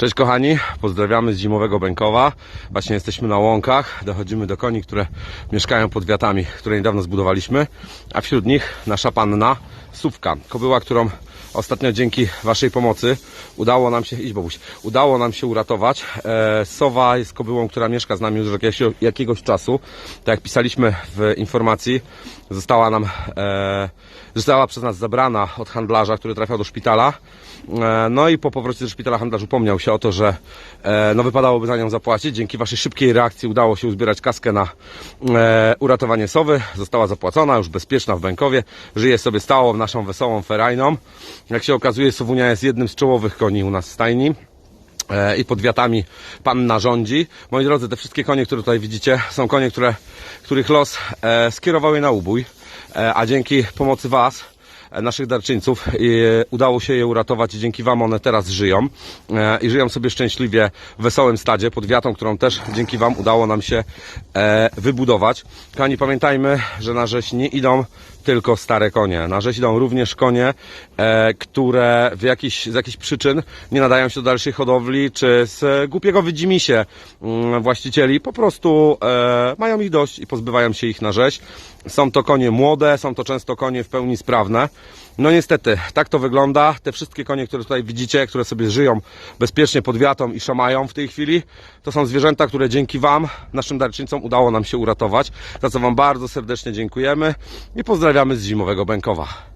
Cześć kochani, pozdrawiamy z zimowego Bękowa. Właśnie jesteśmy na łąkach, dochodzimy do koni, które mieszkają pod wiatami, które niedawno zbudowaliśmy, a wśród nich nasza panna Sówka, kobyła, którą ostatnio dzięki Waszej pomocy udało nam się, idź Bobuś, udało nam się uratować. E, Sowa jest kobyłą, która mieszka z nami już jakiegoś, jakiegoś czasu. Tak jak pisaliśmy w informacji, została nam, e, została przez nas zabrana od handlarza, który trafiał do szpitala. E, No i po powrocie ze szpitala handlarz upomniał się o to, że no wypadałoby za nią zapłacić. Dzięki Waszej szybkiej reakcji udało się uzbierać kaskę na uratowanie sowy. Została zapłacona, już bezpieczna w Bękowie. Żyje sobie stało naszą wesołą ferajną. Jak się okazuje, Sowunia jest jednym z czołowych koni u nas w stajni. E, i pod wiatami panna rządzi. Moi drodzy, te wszystkie konie, które tutaj widzicie, są konie, które, których los e, skierował je na ubój, e, a dzięki pomocy Was, naszych darczyńców, udało się je uratować i dzięki Wam one teraz żyją i żyją sobie szczęśliwie w wesołym stadzie pod wiatą, którą też dzięki Wam udało nam się wybudować. Kochani, pamiętajmy, że na rzeź nie idą tylko stare konie. Na rzeź idą również konie, e, które w jakiś, z jakichś przyczyn nie nadają się do dalszej hodowli, czy z głupiego widzimisię mm, właścicieli po prostu e, mają ich dość i pozbywają się ich na rzeź. Są to konie młode, są to często konie w pełni sprawne. No niestety, tak to wygląda. Te wszystkie konie, które tutaj widzicie, które sobie żyją bezpiecznie pod wiatą i szamają w tej chwili, to są zwierzęta, które dzięki Wam, naszym darczyńcom, udało nam się uratować. Za co Wam bardzo serdecznie dziękujemy i pozdrawiamy z zimowego Bękowa.